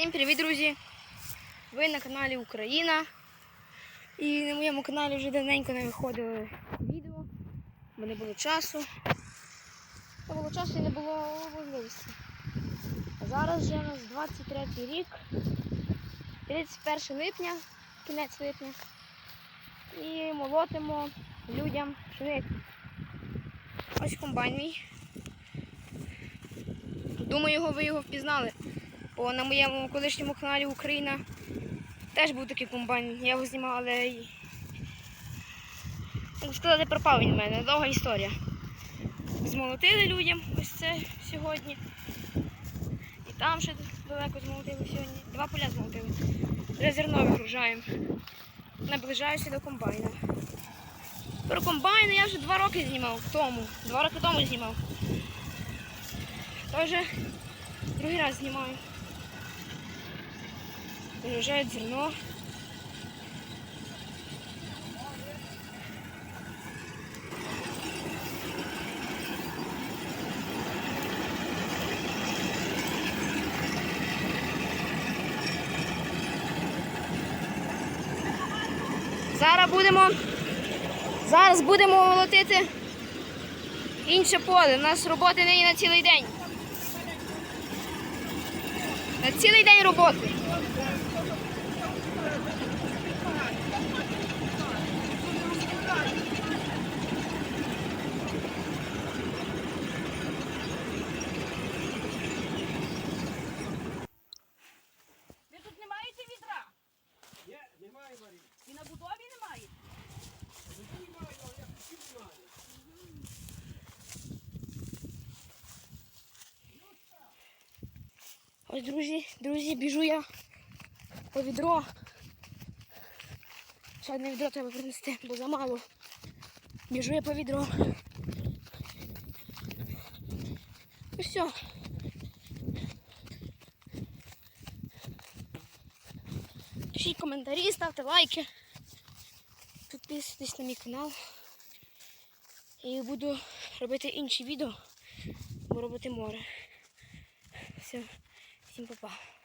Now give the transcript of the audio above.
Всім привіт, друзі! Ви на каналі Україна. І на моєму каналі вже давненько не виходили відео, бо не було часу. Не було часу і не було можливості. Зараз вже у нас 23 рік, 31 липня, кінець липня. І молотимо людям пшеницю. Ось комбайн мій. Думаю, його ви його впізнали. Бо на моєму колишньому каналі Україна теж був такий комбайн. Я його знімав, але можна сказати, пропав він в мене. Довга історія. Змолотили людям ось це сьогодні. І там ще далеко змолотили сьогодні. Два поля змолотили. Вже зерно вигружаємо. Наближаюся до комбайна. Про комбайн я вже два роки знімав тому. Два роки тому знімав. То вже другий раз знімаю. Вигружають зерно. Зараз будемо, зараз будемо молотити інше поле. У нас роботи нині на цілий день. На цілий день роботи. Ось, друзі, друзі, біжу я по відро. Ще одне відро треба принести, бо замало. Біжу я по відро. Ну все. Пишіть коментарі, ставте лайки. Підписуйтесь на мій канал. І буду робити інші відео, бо робити море. Все, всім па-па.